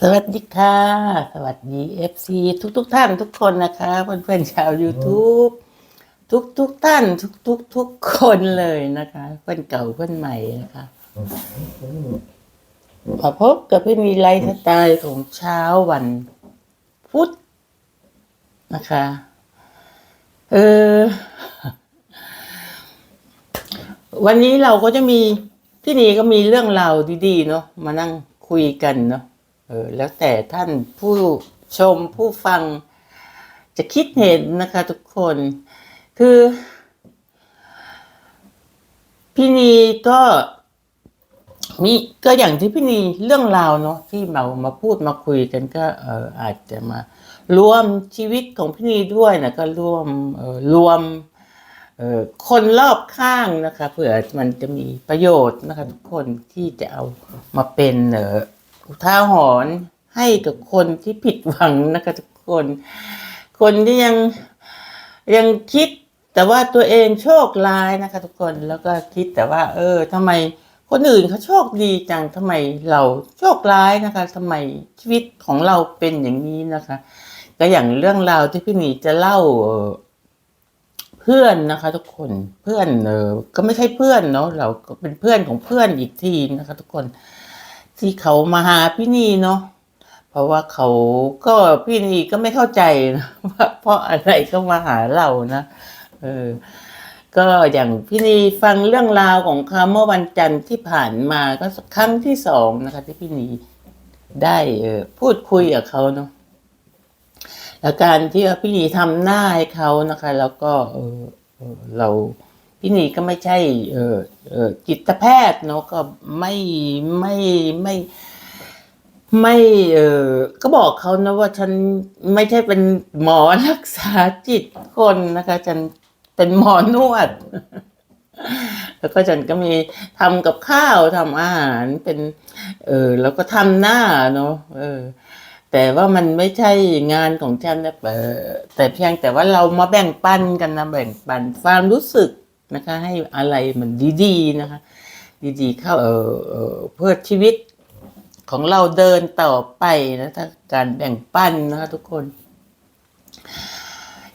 สวัสดีค่ะ สวัสดีเอฟซีทุกทุกท่านทุกคนนะคะเพื่อนๆชาว YouTube ทุกทุกท่าน ทุกทุกทุกคนเลยนะคะเพื่อนเก่าเพื่อนใหม่นะคะขอพบกับพี่มีไลฟ์สไตล์ของเช้าวันพุธนะคะ เออ วันนี้เราก็จะมีที่นี่ก็มีเรื่องราวดีๆเนาะมานั่งคุยกันเนาะเออแล้วแต่ท่านผู้ชมผู้ฟังจะคิดเห็นนะคะทุกคนคือพี่นีก็มีก็อย่างที่พี่นีเรื่องราวเนาะที่เรามาพูดมาคุยกันก็เอออาจจะมารวมชีวิตของพี่นีด้วยนะก็รวมเออรวม คนรอบข้างนะคะเผื่อมันจะมีประโยชน์นะคะ ทุกคนที่จะเอามาเป็นเอุทาหรณ์ให้กับคนที่ผิดหวังนะคะทุกคน คนที่ยังยังคิดแต่ว่าตัวเองโชคร้ายนะคะ ทุกคนแล้วก็คิดแต่ว่า เออทำไมคนอื่นเขาโชคดีจังทำไมเราโชคร้ายนะคะทำไมชีวิตของเราเป็นอย่างนี้นะคะ ก็อย่างเรื่องราวที่พี่หนีจะเล่าเพื่อนนะคะ ทุกคนเพื่อนเออก็ไม่ใช่เพื่อนเนาะเราก็เป็นเพื่อนของเพื่อนอีกทีนะคะ ทุกคน ที่เขามาหาพี่นีเนาะเพราะว่าเขาก็พี่นีก็ไม่เข้าใจนะว่าเพราะอะไรก็มาหาเรานะเออก็อย่างพี่นีฟังเรื่องราวของเขาเมื่อวันจันทร์ที่ผ่านมาก็ครั้งที่สองนะคะ ที่พี่นีได้เออพูดคุยกับเขาเนาะ แล้วการที่ว่าพี่หนีทำหน้าให้เขานะคะ แล้วก็เออเออเราพี่หนีก็ไม่ใช่เออเออจิตแพทย์เนาะก็ไม่ไม่ไม่ไม่เออก็บอกเขานะว่าฉันไม่ใช่เป็นหมอรักษาจิตคนนะคะ ฉันเป็นหมอนวด แล้วก็ฉันก็มีทำกับข้าวทำอาหารเป็น เออแล้วก็ทำหน้าเนาะเออ แต่ว่ามันไม่ใช่งานของฉันนะเออแต่เพียงแต่ว่าเรามาแบ่งปันกันนะแบ่งปันความรู้สึกนะคะ ให้อะไรมันดีๆนะคะ ดีๆเข้าเออเออเพื่อชีวิตของเราเดินต่อไปนะถ้าการแบ่งปันนะคะทุกคน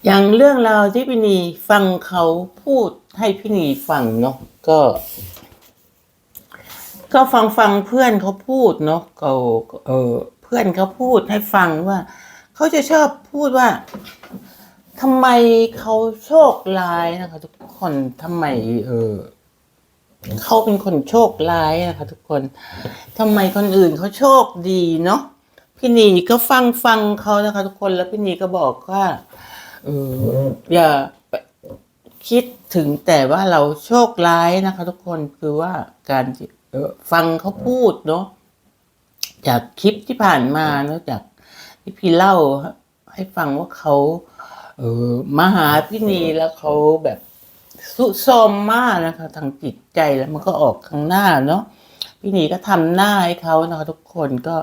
อย่างเรื่องราวที่พี่นีฟังเขาพูดให้พี่นีฟังเนาะก็ ก็ฟังฟังเพื่อนเขาพูดเนาะก็เออ พื่อนเขาพูดให้ฟังว่าเขาจะชอบพูดว่าทำไมเขาโชคร้ายนะคะ ทุกคนทำไม เออเขาเป็นคนโชคร้ายนะคะ ทุกคนทำไมคนอื่นเขาโชคดีเนาะพี่นีก็ฟังฟังเขานะคะ ทุกคนแล้วพี่นีก็บอกว่าเอออย่าคิดถึงแต่ว่าเราโชคร้ายนะคะ ทุกคนคือว่าการฟังเขาพูดเนาะ จากคลิปที่ผ่านมาเนาะจากที่พี่เล่าให้ฟังว่าเขาเออมาหาพี่นีแล้วเขาแบบสุโทรมมากนะคะทางจิตใจแล้วมันก็ออกข้างหน้าเนาะพี่นีก็ทำหน้าให้เขานะคะทุกคนก็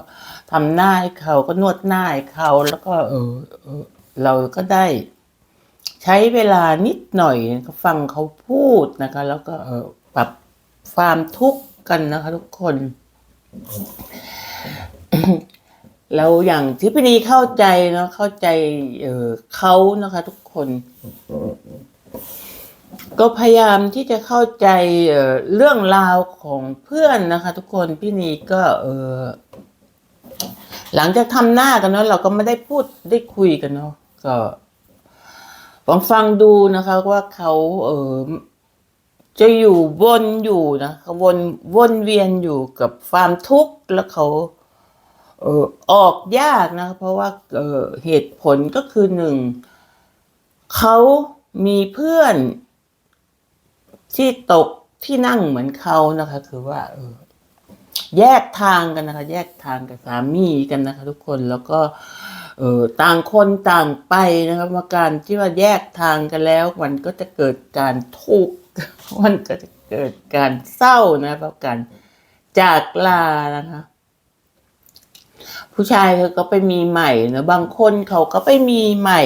ทำหน้าให้เขาก็นวดหน้าให้เขาแล้วก็เออเออเราก็ได้ ใช้เวลานิดหน่อยก็ฟังเขาพูดนะคะ แล้วก็เออปรับความทุกข์กันนะคะ ทุกคน แล้วอย่างที่พี่นีเข้าใจเนาะเข้าใจเออเขานะคะ ทุกคน ก็พยายามที่จะเข้าใจเออเรื่องราวของเพื่อนนะคะ ทุกคนพี่นีก็เออหลังจากทำหน้ากันเนาะเราก็ไม่ได้พูดได้คุยกันเนาะก็ลองฟังดูนะคะ ว่าเขาเออจะอยู่วนอยู่นะเขาวนวนเวียนอยู่กับความทุกข์แล้วเขา เออออกยากนะเพราะว่าเออเหตุผลก็คือหนึ่งเขามีเพื่อนที่ตกที่นั่งเหมือนเขานะคะ คือว่าเออแยกทางกันนะคะ แยกทางกับสามีกันนะคะ ทุกคนแล้วก็ เออต่างคนต่างไปนะครับว่าการที่ว่าแยกทางกันแล้ว มันก็จะเกิดการทุกข์มันก็จะเกิดการเศร้านะเพราะการจากลานะคะ ผู้ชายเขาก็ไปมีใหม่นะบางคนเขาก็ไปมีใหม่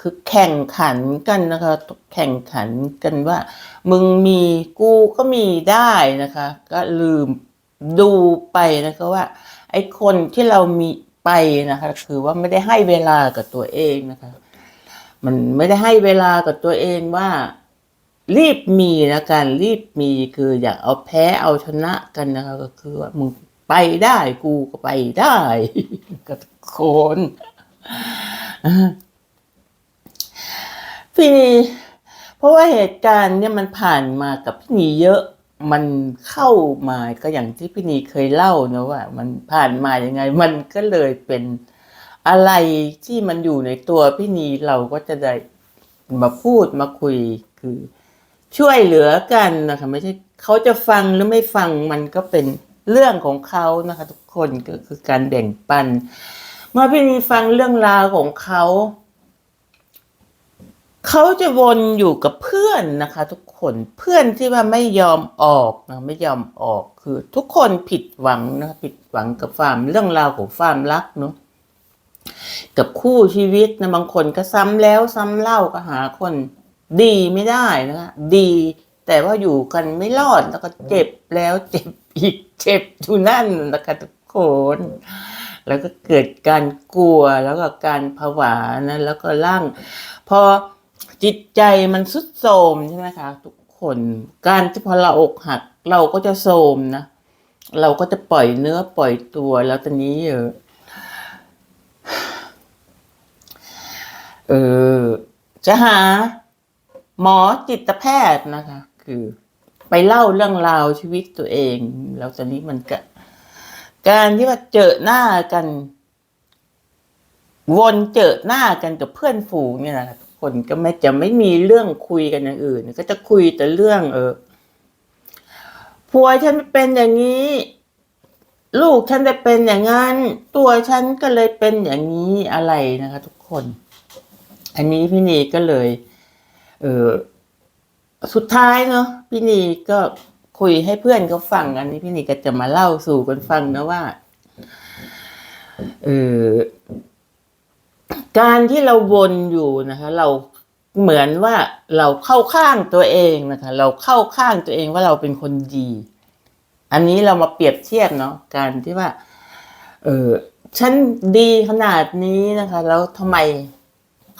คือแข่งขันกันนะคะ แข่งขันกันว่า มึงมีกูก็มีได้นะคะ ก็ลืมดูไปนะคะว่า ไอ้คนที่เรามีไปนะคะ คือว่าไม่ได้ให้เวลากับตัวเองนะคะ มันไม่ได้ให้เวลากับตัวเองว่า รีบมีนะการรีบมีคืออยากเอาแพ้เอาชนะกันนะคะ ก็คือว่ามึง ไปได้กูก็ไปได้กับคนพี่นีเพราะว่าเหตุการณ์เนี่ยมันผ่านมากับพี่นีเยอะมันเข้ามาก็อย่างที่พี่นีเคยเล่านะว่า มันผ่านมายังไง มันก็เลยเป็นอะไรที่มันอยู่ในตัวพี่นีเราก็จะได้มาพูดมาคุยคือ ช่วยเหลือกันนะคะไม่ใช่เขาจะฟังหรือไม่ฟังมันก็เป็น เรื่องของเขานะคะทุกคนก็คือการแบ่งปัน เมื่อพี่นีฟังเรื่องราวของเขา เขาจะวนอยู่กับเพื่อนนะคะ ทุกคนเพื่อนที่ว่าไม่ยอมออกนะไม่ยอมออกคือ ทุกคนผิดหวังนะผิดหวังกับความเรื่องราวของความรักเนาะกับคู่ชีวิตนะบางคนก็ซ้ำแล้วซ้ำเล่าก็หาคนดีไม่ได้นะคะดี แต่ว่าอยู่กันไม่รอดแล้วก็เจ็บแล้วเจ็บอีกเจ็บอยู่นั่นนะคะทุกคน แล้วก็เกิดการกลัวแล้วก็การผวานะแล้วก็ร่าง พอจิตใจมันสุดโทรมใช่ไหมคะทุกคนการที่พอเราอกหัก เราก็จะโทรมนะเราก็จะปล่อยเนื้อปล่อยตัวแล้วตอนนี้เออเออจะหาหมอจิตแพทย์นะคะ คือ ไปเล่าเรื่องราวชีวิตตัวเอง แล้วตอนนี้มันก็การที่ว่าเจอหน้ากัน วนเจอหน้ากันกับเพื่อนฝูงเนี่ยนะทุกคนก็ไม่จะไม่มีเรื่องคุยกันอย่างอื่น ก็จะคุยแต่เรื่อง เออผัวฉันเป็นอย่างนี้ ลูกฉันจะเป็นอย่างนั้นตัวฉันก็เลยเป็นอย่างนี้อะไรนะคะ ทุกคน อันนี้พี่นีก็เลย เออ สุดท้ายเนาะพี่นีก็คุยให้เพื่อนเขาฟังอันนี้พี่นีก็จะมาเล่าสู่กันฟังนะว่าเออการที่เราวนอยู่นะคะ เราเหมือนว่าเราเข้าข้างตัวเองนะคะ เราเข้าข้างตัวเองว่าเราเป็นคนดี อันนี้เรามาเปรียบเทียบเนาะการที่ว่า เออฉันดีขนาดนี้นะคะ แล้วทำไม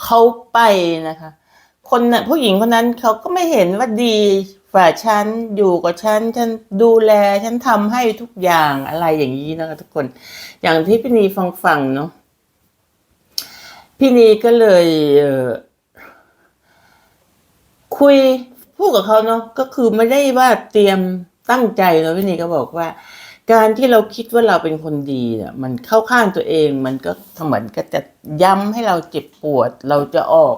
เขาไปนะคะ คนน่ะผู้หญิงคนนั้นเขาก็ไม่เห็นว่าดีฝ่าฉันอยู่กับฉันฉันดูแลฉันทำให้ทุกอย่างอะไรอย่างนี้นะคะทุกคน อย่างที่พี่นีฟังฟังๆเนาะพี่นีก็เลยเออคุยพูดกับเขาเนาะก็คือไม่ได้ว่าเตรียมตั้งใจเนาะพี่นีก็บอกว่า การที่เราคิดว่าเราเป็นคนดีเนี่ยมันเข้าข้างตัวเอง มันก็เหมือนก็จะย้ำให้เราเจ็บปวด เราจะออก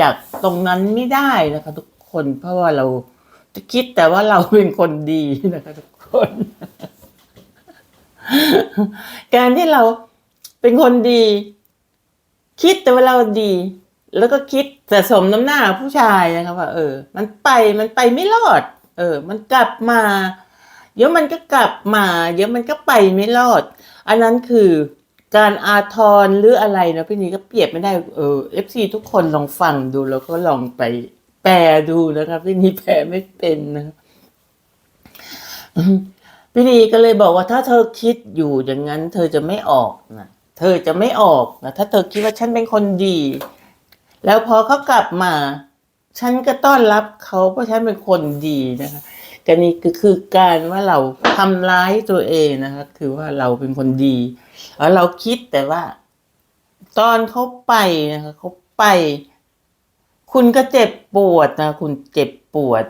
จากตรงนั้นไม่ได้นะคะ ทุกคนเพราะว่าเราจะคิดแต่ว่าเราเป็นคนดีนะคะ ทุกคน การที่เราเป็นคนดี คิดแต่ว่าเราดี แล้วก็คิดแต่สมน้ำหน้าผู้ชายนะครับว่าเออ มันไปมันไปไม่รอด เออ มันกลับมา เดี๋ยวมันก็กลับมา เดี๋ยวมันก็ไปไม่รอด อันนั้นคือ การอาทรหรืออะไรนะพี่นี้ก็เปรียบไม่ได้เออเอฟซีทุกคนลองฟังดูแล้วก็ลองไปแปลดูนะครับพี่นี้แปลไม่เป็นนะพี่นีก็เลยบอกว่าถ้าเธอคิดอยู่อย่างนั้น เธอจะไม่ออกนะเธอจะไม่ออกนะถ้าเธอคิดว่าฉันเป็นคนดี แล้วพอเขากลับมา ฉันก็ต้อนรับเขาเพราะฉันเป็นคนดีนะคะ ก็นี่ก็คือการว่าเราทำร้ายตัวเองนะคะคือว่าเราเป็นคนดีแล้วเราคิดแต่ว่า ตอนเขาไปนะคะเขาไป คุณก็เจ็บปวดนะคุณเจ็บปวด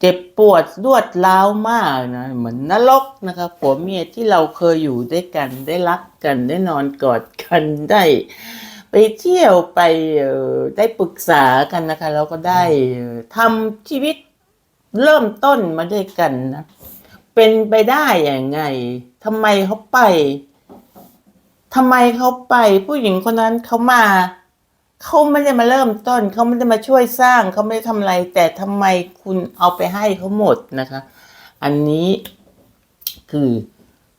เจ็บปวดรวดร้าวมากนะเหมือนนรกนะคะผัวเมียที่เราเคยอยู่ด้วยกัน ได้รักกันได้นอนกอดกันได้ไปเที่ยวไปได้ปรึกษากันนะคะแล้วก็ได้ทำชีวิต เริ่มต้นมาด้วยกันนะเป็นไปได้อย่างไงทำไมเขาไปทำไมเขาไป ผู้หญิงคนนั้นเขามาเขาไม่ได้มาเริ่มต้นเขาไม่ได้มาช่วยสร้างเขาไม่ได้ทำอะไร แต่ทำไมคุณเอาไปให้เขาหมดนะคะ อันนี้คือ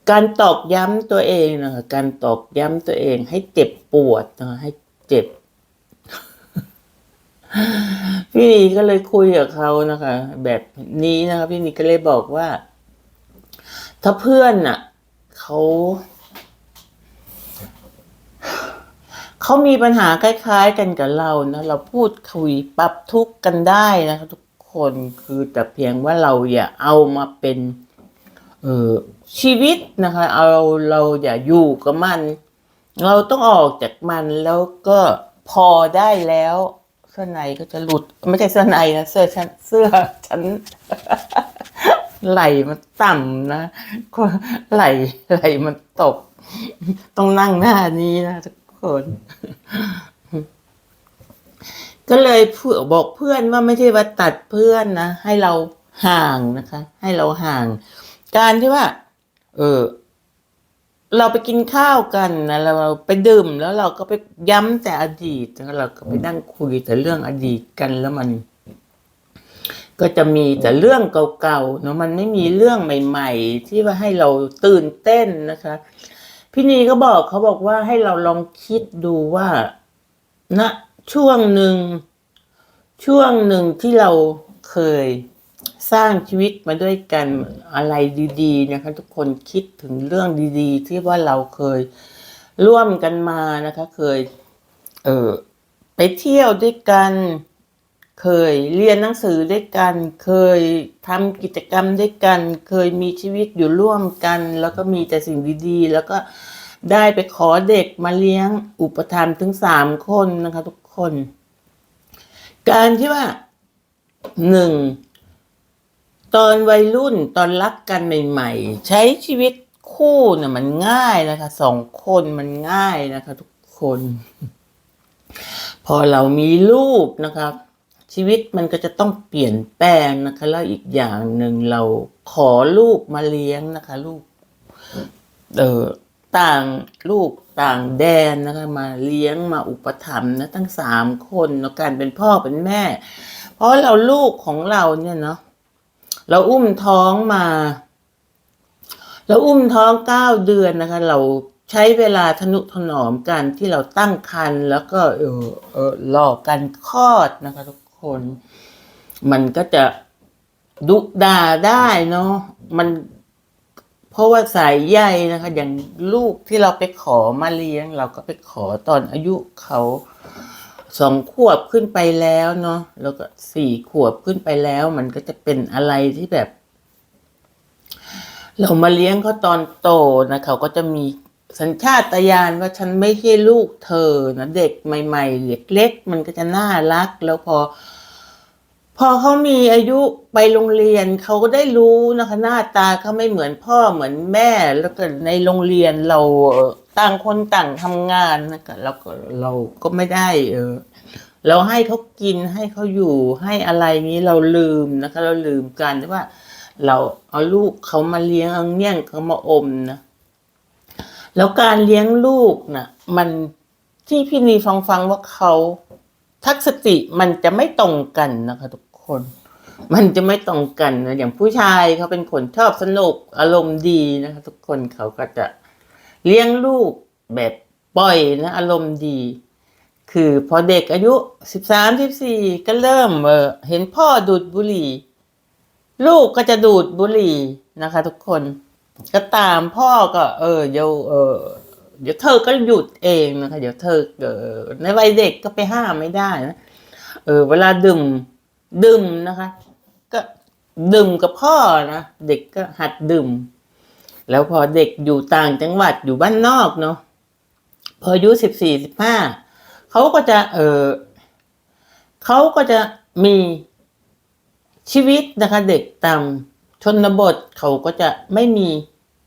การตอกย้ำตัวเองนะคะการตอกย้ำตัวเองให้เจ็บปวดนะคะให้เจ็บ พี่นีก็เลยคุยกับเขานะคะ แบบนี้นะคะ พี่นีก็เลยบอกว่า ถ้าเพื่อนน่ะเขาเขามีปัญหาคล้ายๆกันกับเรานะเราพูดคุยปรับทุกข์กันได้นะคะทุกคนคือแต่เพียงว่าเราอย่าเอามาเป็น เออชีวิตนะคะ เอาเราอย่าอยู่กับมัน เราต้องออกจากมันแล้วก็พอได้แล้ว สื้อในก็จะหลุด ไม่ใช่เสื้อในนะเสื้อฉันเสื้อฉันไหลมันต่ำนะไหลไหลมันตก ต้องนั่งหน้านี้นะทุกคนก็เลยเพื่อบอกเพื่อนว่าไม่ใช่ว่าตัดเพื่อนนะให้เราห่างนะคะ ให้เราห่าง การที่ว่า เออ เราไปกินข้าวกันนะเราไปดื่มแล้วเราก็ไปย้ำแต่อดีตแล้วเราก็ไปนั่งคุยแต่เรื่องอดีตกันแล้วมัน ก็จะมีแต่เรื่องเก่าๆเนาะมันไม่มีเรื่องใหม่ ๆ ที่ว่าให้เราตื่นเต้นนะคะ พี่นีก็บอกเขาบอกว่าให้เราลองคิดดูว่าณช่วงหนึ่งช่วงหนึ่งที่เราเคย สร้างชีวิตมาด้วยกันอะไรดีๆนะคะ ทุกคนคิดถึงเรื่องดีๆ ที่ว่าเราเคยร่วมกันมานะคะ เคย เออไปเที่ยวด้วยกัน เคยเรียนหนังสือด้วยกัน เคยทำกิจกรรมด้วยกัน เคยมีชีวิตอยู่ร่วมกัน แล้วก็มีแต่สิ่งดีๆ แล้วก็ได้ไปขอเด็กมาเลี้ยงอุปถัมภ์ถึงสามคนนะคะ ทุกคน การที่ว่าหนึ่ง ตอนวัยรุ่นตอนรักกันใหม่ ๆ ใช้ชีวิตคู่เนี่ยมันง่ายนะคะสองคนมันง่ายนะคะ ทุกคน พอเรามีลูกนะครับชีวิตมันก็จะต้องเปลี่ยนแปลงนะคะ แล้วอีกอย่างหนึ่งเราขอลูกมาเลี้ยงนะคะ ลูก เออต่างลูกต่างแดนนะคะ มาเลี้ยงมาอุปถัมภ์นะตั้งสามคนเนาะการเป็นพ่อเป็นแม่ เพราะเราลูกของเราเนี่ยเนาะ เราอุ้มท้องมา เราอุ้มท้องเก้าเดือนนะคะ เราใช้เวลาทนุถนอมกันที่เราตั้งครรภ์แล้วก็เออเออรอกันคลอดนะคะ ทุกคน มันก็จะดุด่าได้เนาะมันเพราะว่าสายใยนะคะ อย่างลูกที่เราไปขอมาเลี้ยง เราก็ไปขอตอนอายุเขา สองขวบขึ้นไปแล้วเนาะแล้วก็สี่ขวบขึ้นไปแล้ว มันก็จะเป็นอะไรที่แบบ เรามาเลี้ยงเขาตอนโตนะเขาก็จะมีสัญชาตญาณว่าฉันไม่ใช่ลูกเธอนะเด็กใหม่ๆเด็กเล็ก มันก็จะน่ารัก แล้วพอ พอเขามีอายุไปโรงเรียนเขาก็ได้รู้นะคะ หน้าตาเขาไม่เหมือนพ่อเหมือนแม่ แล้วก็ในโรงเรียนเรา ต่างคนต่างทำงานนะคะแล้วก็เราก็ไม่ได้ เออ เราให้เขากินให้เขาอยู่ให้อะไรนี้เราลืมนะคะ เราลืมกันว่า เราเอาลูกเขามาเลี้ยงเอาเงี้ยงเขามาอมนะแล้วการเลี้ยงลูกนะ่ะ มันที่พี่นีฟังฟังว่าเขาทัศนคติมันจะไม่ตรงกันนะคะ ทุกคน มันจะไม่ตรงกันนะอย่างผู้ชายเขาเป็นคนชอบสนุกอารมณ์ดีนะคะ ทุกคนเขาก็จะ เลี้ยงลูกแบบปล่อยนะอารมณ์ดี คือพอเด็กอายุสิบสามสิบสี่ก็เริ่มเเห็นพ่อดูดบุหรี่ ลูกก็จะดูดบุหรี่นะคะ ทุกคนก็ตามพ่อก็ เออเดี๋ยวเออเดี๋ยวเธอก็หยุดเองนะคะ เดี๋ยวเธอเออในวัยเด็กก็ไปห้ามไม่ได้นะเออ เวลาดื่มดื่มนะคะ ก็ดื่มกับพ่อนะ เด็กก็หัดดื่ม แล้วพอเด็กอยู่ต่างจังหวัดอยู่บ้านนอกเนาะพออายุสิบสี่สิบห้าเขาก็จะเออเขาก็จะมีชีวิตนะคะเด็กตามชนบทเขาก็จะไม่มี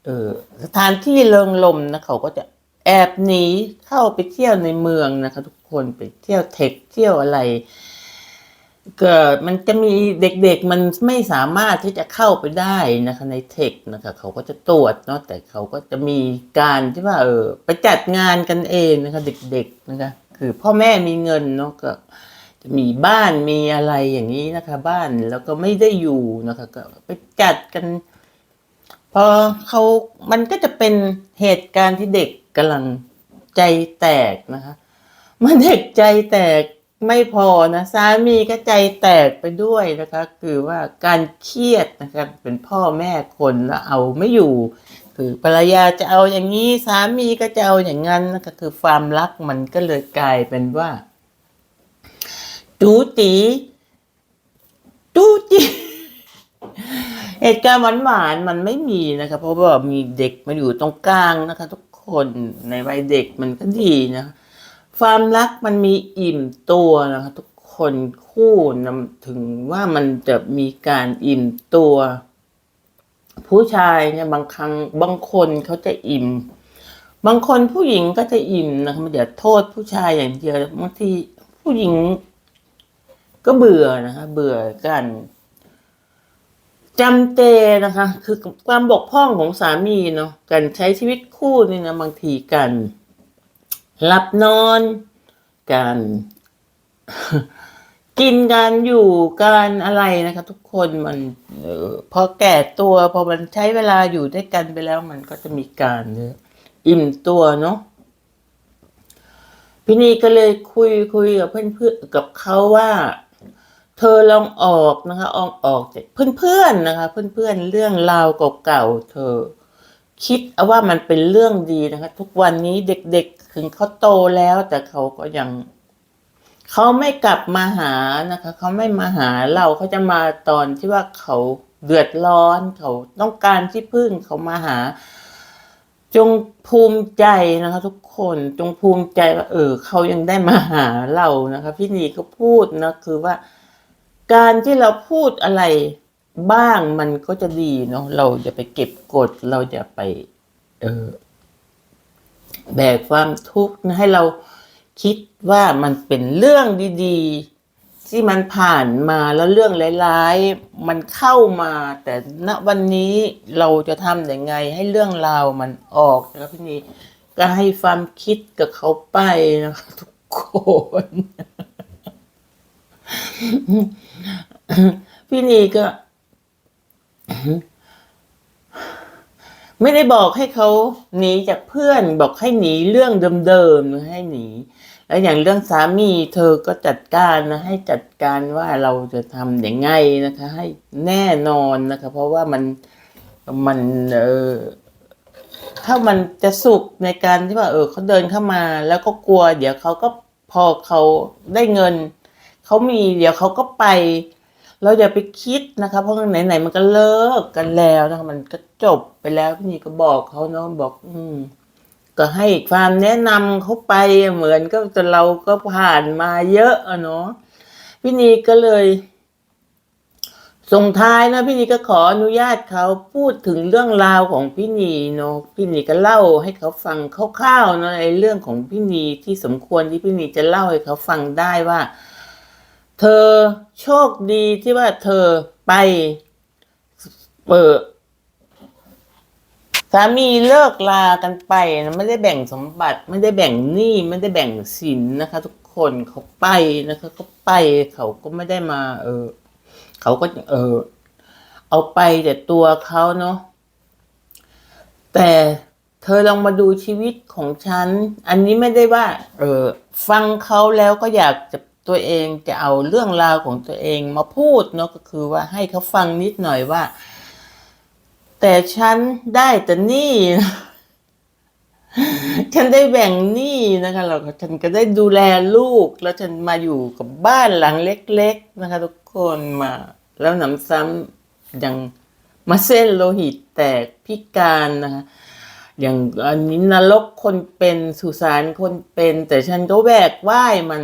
เออสถานที่เริงรมนะเขาก็จะแอบหนีเข้าไปเที่ยวในเมืองนะคะ ทุกคนไปเที่ยวเทคเที่ยวอะไร เกิดมันจะมีเด็กๆมันไม่สามารถที่จะเข้าไปได้นะคะในเทคนะคะเขาก็จะตรวจเนาะแต่เขาก็จะมีการที่ว่าเออไปจัดงานกันเองนะคะเด็กๆนะคะคือพ่อแม่มีเงินเนาะก็จะมีบ้านมีอะไรอย่างนี้นะคะ บ้านแล้วก็ไม่ได้อยู่นะคะก็ไปจัดกันพอเขามันก็จะเป็นเหตุการณ์ที่เด็กกำลังใจแตกนะคะเมื่อเด็กใจแตก ไม่พอนะสามีก็ใจแตกไปด้วยนะคะ คือว่าการเครียดนะคะเป็นพ่อแม่คนแล้วเอาไม่อยู่คือภรรยาจะเอาอย่างนี้สามีก็จะเอาอย่างนั้นนะคะคือความรักมันก็เลยกลายเป็นว่า จูจีจูจีเหตุการณ์หวานๆมันไม่มีนะคะเพราะว่ามีเด็กมาอยู่ตรงกลางนะคะ ทุกคนในวัยเด็กมันก็ดีนะค ความรักมันมีอิ่มตัวนะคะทุกคนคู่นำถึงว่ามันจะมีการอิ่มตัว ผู้ชายเนี่ยบางครั้งบางคนเขาจะอิ่ม บางคนผู้หญิงก็จะอิ่มนะคะมันอย่าโทษผู้ชายอย่างเดียวบางทีผู้หญิงก็เบื่อนะคะเบื่อกันจำเจนะคะ คือความบกพร่องของสามีเนาะการใช้ชีวิตคู่นี่นะบางทีกัน หลับนอนกัน กินกันอยู่กันอะไรนะคะทุกคนมันออพอแก่ตัวพอมันใช้เวลาอยู่ด้วยกันไปแล้วมันก็จะมีการเนอะอิ่มตัวเนาะพี่นีก็เลยคุยคุยกับเพื่อนเพื่อนกับเขาว่า เธอลองออกนะคะออกออกจากเพื่อนๆนะคะ เพื่อนๆเรื่องราวเก่าๆเธอ คิดเอาว่ามันเป็นเรื่องดีนะคะ ทุกวันนี้เด็กๆถึงเขาโตแล้ว แต่เขาก็ยังเขาไม่กลับมาหานะคะเขาไม่มาหาเราเขาจะมาตอนที่ว่าเขาเดือดร้อนเขาต้องการที่พึ่งเขามาหา จงภูมิใจนะคะ ทุกคนจงภูมิใจว่าเออเขายังได้มาหาเรานะคะ พี่นีก็พูดนะคือว่า การที่เราพูดอะไร บ้างมันก็จะดีเนาะเราจะไปเก็บกดเราจะไป เออ แบกความทุกข์ให้เราคิดว่ามันเป็นเรื่องดีๆ ที่มันผ่านมาแล้วเรื่องร้ายๆ มันเข้ามา แต่ณวันนี้เราจะทำยังไงให้เรื่องราวมันออกนะครับพี่นีก็ให้ความคิดกับเขาไปนะคะทุกคนพี่นีก็ ไม่ได้บอกให้เขาหนีจากเพื่อน บอกให้หนีเรื่องเดิมๆนะให้หนี แล้วอย่างเรื่องสามีเธอก็จัดการนะให้จัดการว่าเราจะทำอย่างไงนะคะ ให้แน่นอนนะคะ เพราะว่ามันมันเออถ้ามันจะสุขในการที่ว่า เออเขาเดินเข้ามา แล้วก็กลัว เดี๋ยวเขาก็พอเขาได้เงินเขามี เดี๋ยวเขาก็ไป เราอย่าไปคิดนะคะเพราะไหนๆมันก็เลิกกันแล้วนะคะมันก็จบไปแล้วพี่นี่ก็บอกเขาเนาะบอก อืมก็ให้ความแนะนำเขาไปเหมือนก็แต่เราก็ผ่านมาเยอะอะเนาะพี่นีก็เลยส่งท้ายนะพี่นีก็ขออนุญาตเขาพูดถึงเรื่องราวของพี่นีเนาะพี่นีก็เล่าให้เขาฟังคร่าวๆเนาะในเรื่องของพี่นีที่สมควรที่พี่นีจะเล่าให้เขาฟังได้ว่า เธอโชคดีที่ว่าเธอไป เปิดสามีเลิกลากันไปนะไม่ได้แบ่งสมบัติ ไม่ได้แบ่งหนี้ไม่ได้แบ่งสินนะคะ ทุกคนเขาไปนะคะเขาไปเขาก็ไม่ได้มา เออ เขาก็เออ เอาไปแต่ตัวเขาเนาะแต่เธอลองมาดูชีวิตของฉัน อันนี้ไม่ได้ว่า เออ ฟังเขาแล้วก็อยากจะ ตัวเองจะเอาเรื่องราวของตัวเองมาพูดเนาะก็คือว่าให้เขาฟังนิดหน่อยว่า แต่ฉันได้แต่นี้ฉันได้แบ่งหนี้นะคะแล้วฉันก็ได้ดูแลลูก แล้วฉันมาอยู่กับบ้านหลังเล็ก ๆ นะคะ ทุกคนมา แล้วหนำซ้ำยังมาเส้นโลหิตแตกพิการนะคะอย่างอันนี้นรกคนเป็นสุสานคนเป็น แต่ฉันก็แวกว่ายมัน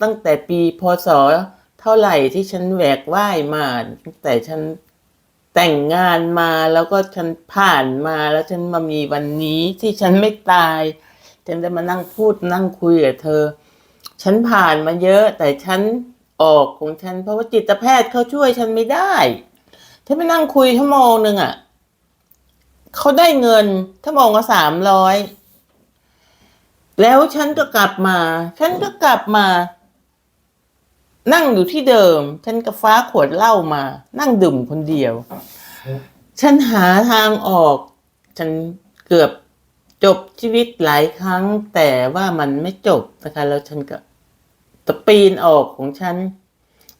ตั้งแต่ปีพศเท่าไหร่ที่ฉันแหวกว่ายมาตั้งแต่ฉันแต่งงานมาแล้วก็ฉันผ่านมาแล้วฉันมามีวันนี้ที่ฉันไม่ตาย ฉันได้มานั่งพูดนั่งคุยกับเธอ ฉันผ่านมาเยอะ แต่ฉันออกของฉัน เพราะว่าจิตแพทย์เขาช่วยฉันไม่ได้ฉันไปนั่งคุยชั่วโมงหนึ่งอะเขาได้เงินถ้ามงก็สามร้อยแล้วฉันก็กลับมา ฉันก็กลับมา นั่งอยู่ที่เดิม ฉันก็ฟ้าขวดเหล้ามา นั่งดื่มคนเดียว ฉันหาทางออก ฉันเกือบจบชีวิตหลายครั้ง แต่ว่ามันไม่จบนะคะแล้วฉันก็ตะปีนออกของฉัน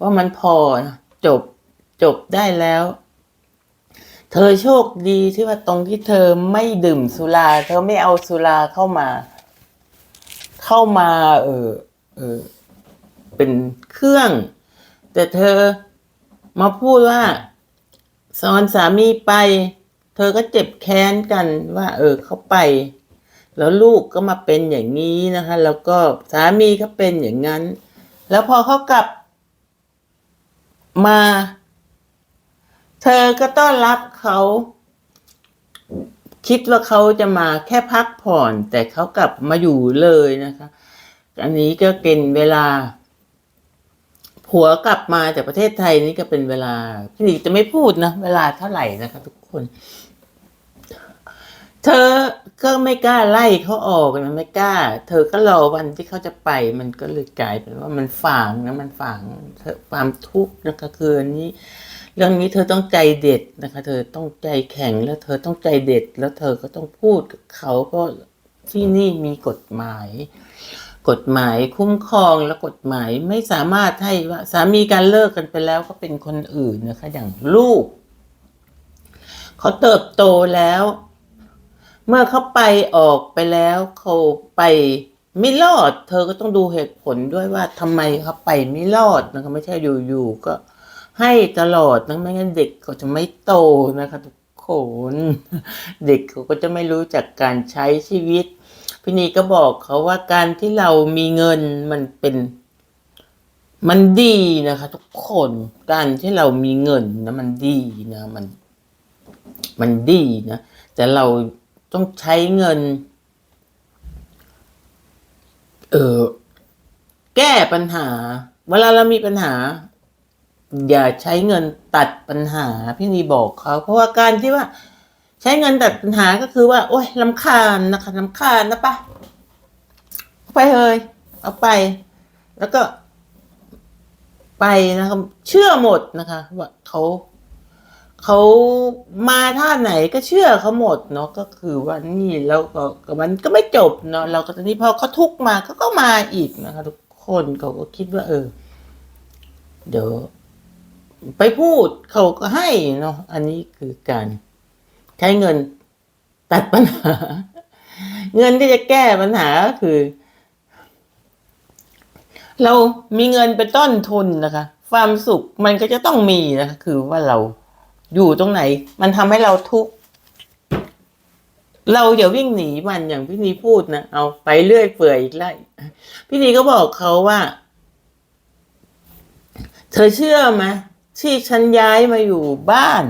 ว่ามันพอจบจบได้แล้ว เธอโชคดีที่ว่าตรงที่เธอไม่ดื่มสุรา เธอไม่เอาสุราเข้ามา เข้ามา เออเออ เป็นเครื่อง แต่เธอมาพูดว่าสอนสามีไป เธอก็เจ็บแค้นกันว่า เออเขาไป แล้วลูกก็มาเป็นอย่างนี้นะคะ แล้วก็สามีก็เป็นอย่างนั้น แล้วพอเขากลับมา เธอก็ต้อนรับเขาคิดว่าเขาจะมาแค่พักผ่อน แต่เขากลับมาอยู่เลยนะคะ อันนี้ก็เป็นเวลา ผัวกลับมาจากประเทศไทยนี่ก็เป็นเวลา พี่หนิงจะไม่พูดนะ เวลาเท่าไหร่นะคะทุกคน เธอก็ไม่กล้าไล่เขาออกนะไม่กล้า เธอก็รอวันที่เขาจะไป มันก็เลยกลายเป็นว่ามันฝังนะมันฝังความทุกข์นะคะคืออันนี้เรื่องนี้เธอต้องใจเด็ดนะคะ เธอต้องใจแข็งแล้วเธอต้องใจเด็ด แล้วเธอก็ต้องพูดกับเขาเพราะที่นี่มีกฎหมาย กฎหมายคุ้มครองและกฎหมายไม่สามารถให้ว่าสามีการเลิกกันไปแล้วก็เป็นคนอื่นนะคะ อย่างลูกเขาเติบโตแล้ว เมื่อเขาไปออกไปแล้วเขาไปไม่รอด เธอก็ต้องดูเหตุผลด้วยว่าทำไมเขาไปไม่รอดนะคะ ไม่ใช่อยู่ๆก็ให้ตลอดนะไม่งั้นเด็กเขาจะไม่โตนะคะทุกคน เด็กเขาก็จะไม่รู้จักการใช้ชีวิต พี่นีก็บอกเขาว่าการที่เรามีเงินมันเป็นมันดีนะคะ ทุกคนการที่เรามีเงินนะมันดีนะ มัน มันดีนะ แต่เราต้องใช้เงิน เออแก้ปัญหา เวลาเรามีปัญหา อย่าใช้เงินตัดปัญหา พี่นีบอกเขาเพราะว่าการที่ว่า ใช้เงินตัดปัญหาก็คือว่า โอ้ยลำคาญนะคะลำคาญนะปะไปเลยเอาไป แล้วก็ ไปนะครับเชื่อหมดนะคะ ว่าเขาเขามาท่าไหนก็เชื่อเขาหมดเนาะก็คือว่านี่แล้วก็มันก็ไม่จบเนาะเราก็ตอนนี้พอเขาทุกมาเขาก็มาอีกนะคะทุกคนเขาก็คิดว่า เออ เดี๋ยว ไปพูดเขาก็ให้เนาะอันนี้คือการ ช้เงินตัดปัญหา เงินที่จะแก้ปัญหาก็คือ เรามีเงินเป็นต้นทุนนะคะ ความสุขมันก็จะต้องมีนะคะคือว่าเราอยู่ตรงไหน มันทำให้เราทุกข์เราอย่าวิ่งหนีมันอย่างพี่นีพูดนะเอาไปเรื่อยเปื่อยอีกไล่พี่นีก็บอกเขาว่า เธอเชื่อไหมที่ฉันย้ายมาอยู่บ้าน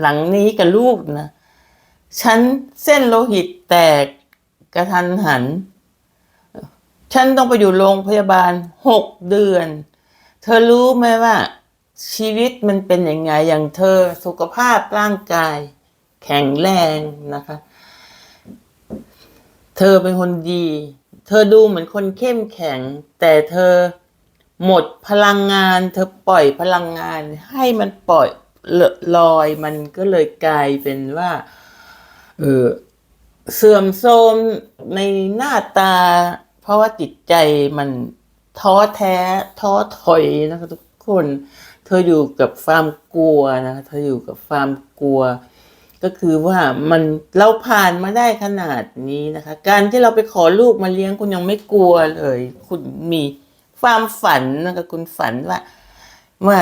หลังนี้กับลูกนะ ฉันเส้นโลหิตแตกกระทันหัน ฉันต้องไปอยู่โรงพยาบาลหกเดือน เธอรู้ไหมว่า ชีวิตมันเป็นยังไงอย่างเธอสุขภาพร่างกาย แข็งแรงนะคะ เธอเป็นคนดี เธอดูเหมือนคนเข้มแข็ง แต่เธอหมดพลังงาน เธอปล่อยพลังงานให้มันปล่อย ลอยมันก็เลยกลายเป็นว่า เออเสื่อมโทรมในหน้าตา เพราะว่าจิตใจมันท้อแท้ ท้อถอยนะคะทุกคน เธออยู่กับความกลัวนะคะเธออยู่กับความกลัว ก็คือว่ามันเราผ่านมาได้ขนาดนี้นะคะ การที่เราไปขอลูกมาเลี้ยงคุณยังไม่กลัวเลย คุณมีความฝันนะคะคุณฝันว่าเมื่อ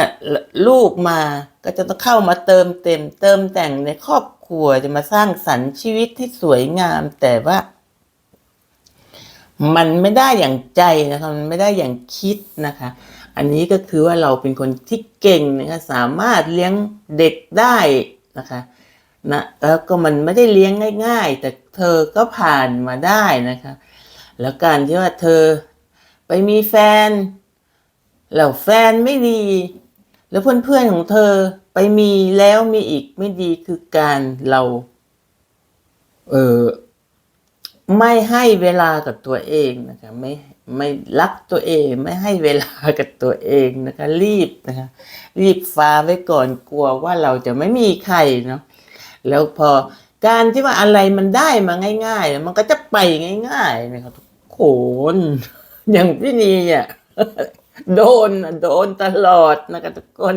ลูกมา ก็จะต้องเข้ามาเติมเต็ม เติมแต่งในครอบครัวจะมาสร้างสรรค์ชีวิตที่สวยงาม แต่ว่า มันไม่ได้อย่างใจนะคะมันไม่ได้อย่างคิดนะคะ อันนี้ก็คือว่าเราเป็นคนที่เก่งนะคะสามารถเลี้ยงเด็กได้นะคะนะแล้วก็มันไม่ได้เลี้ยงง่าย ๆ แต่เธอก็ผ่านมาได้นะคะ แล้วการที่ว่าเธอไปมีแฟนแล้วแฟนไม่ดี แล้วเพื่อนๆของเธอไปมีแล้วมีอีกไม่ดีคือการเรา เออไม่ให้เวลากับตัวเองนะคะไม่ไม่รักตัวเอง ไม่ให้เวลากับตัวเองนะคะ รีบนะคะ รีบฟ้าไว้ก่อนกลัวว่าเราจะไม่มีใครเนาะแล้วพอการที่ว่าอะไรมันได้มาง่าย ๆ มันก็จะไปง่าย ๆ นะครับทุกคนอย่างพี่นีอะ โดนนะโดนตลอดนะคะทุกคน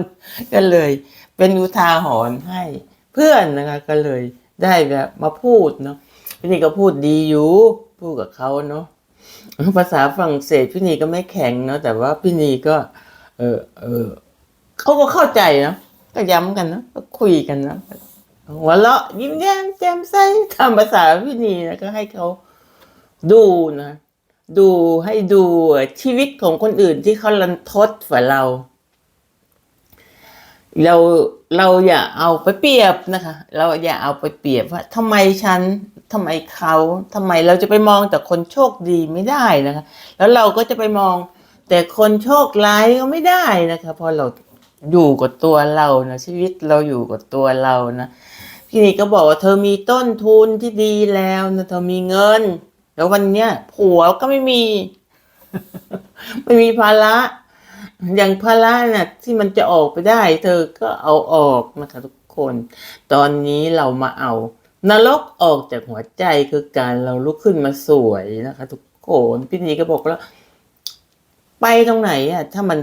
ก็เลย เป็นอุทาหรณ์ให้เพื่อนนะคะก็เลยได้แบบมาพูดเนาะพี่นี่ก็พูดดีอยู่พูดกับเขาเนาะภาษาฝรั่งเศสพี่นีก็ไม่แข็งเนาะแต่ว่าพี่นีก็ เออเออเขาก็เข้าใจเนาะก็ย้ำกันเนาะก็คุยกันเนาะหัวเราะยิ้มแย้มแจ่มใสทำภาษาพี่นีนะก็ให้เขาดูนะ ดูให้ดูชีวิตของคนอื่นที่เขาลันทดฝ่าเรา เราเราอย่าเอาไปเปรียบนะคะ เราอย่าเอาไปเปรียบว่าทำไมฉันทำไมเขาทำไมเราจะไปมองแต่คนโชคดีไม่ได้นะคะ แล้วเราก็จะไปมอง แต่คนโชคร้ายก็ไม่ได้นะคะเพราะเราอยู่กับตัวเรานะชีวิตเราอยู่กับตัวเรานะพี่นี่ก็บอกว่าเธอมีต้นทุนที่ดีแล้วนะเธอมีเงิน แล้ววันเนี้ยผัวก็ไม่มี ไม่มีภาระ อย่างภาระน่ะ ที่มันจะออกไปได้ เธอก็เอาออกนะคะทุกคน ตอนนี้เรามาเอา นรกออกจากหัวใจคือการเราลุกขึ้นมาสวยนะคะ ทุกคนพี่นีก็บอกแล้ว ไปตรงไหนอะ ถ้ามัน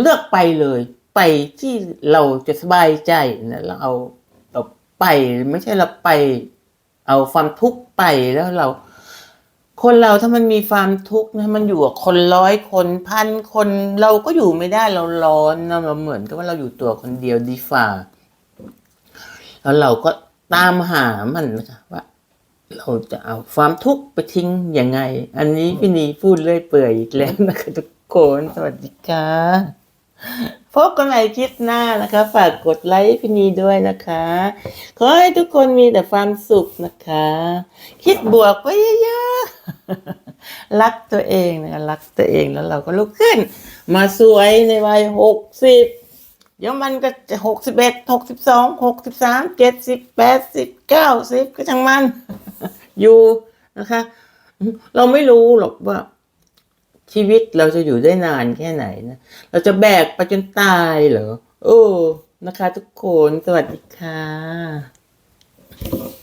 เลือกไปเลย ไปที่เราจะสบายใจนะเราเอาเราไปไม่ใช่เราไป เอาความทุกข์ไปแล้วเรา คนเราถ้ามันมีความทุกข์นะมันอยู่กับคนร้อยคนพันคนเราก็อยู่ไม่ได้เราร้อนนะเราเหมือนกับว่าเราอยู่ตัวคนเดียวดีฝ่าแล้วเราก็ตามหามันนะคะว่า เราจะเอาความทุกข์ไปทิ้งยังไง อันนี้พี่นีพูดเรื่อยเปื่อยอีกแล้วนะคะทุกคนสวัสดีค่ะ พบกันใหม่คลิปหน้านะคะ ฝากกดไลค์พี่นีด้วยนะคะ ขอให้ทุกคนมีแต่ความสุขนะคะ คิดบวกไว้เยอะๆรักตัวเองนะคะรักตัวเองแล้วเราก็ลุกขึ้น มาสวยในวัยหกสิบเดี๋ยวมันก็จะหกสิบเอ็ดหกสิบสองหกสิบสามเจ็ดสิบแปดสิบเก้าสิบก็ช่างมัน อยู่นะคะ เราไม่รู้หรอกว่า ชีวิตเราจะอยู่ได้นานแค่ไหนนะ เราจะแบกไปจนตายเหรอ โอ้ นะคะทุกคน สวัสดีค่ะ